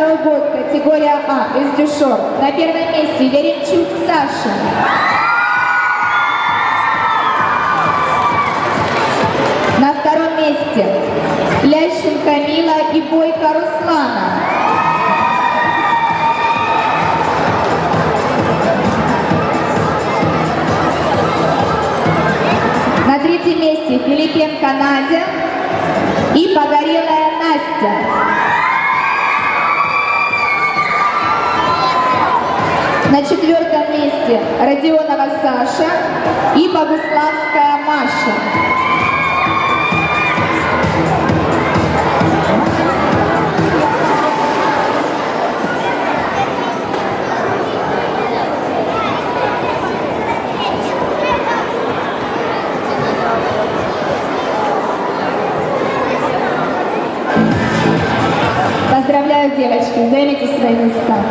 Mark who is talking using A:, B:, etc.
A: второй год, категория А, из Дюшор. На первом месте Веремчук Саша. На втором месте Лященко Мила и Бойко Руслана. На третьем месте Филипенко Надя и Погорелая На четвертом месте Родионова Саша и Богуславская Маша. Поздравляю, девочки, займите свои места.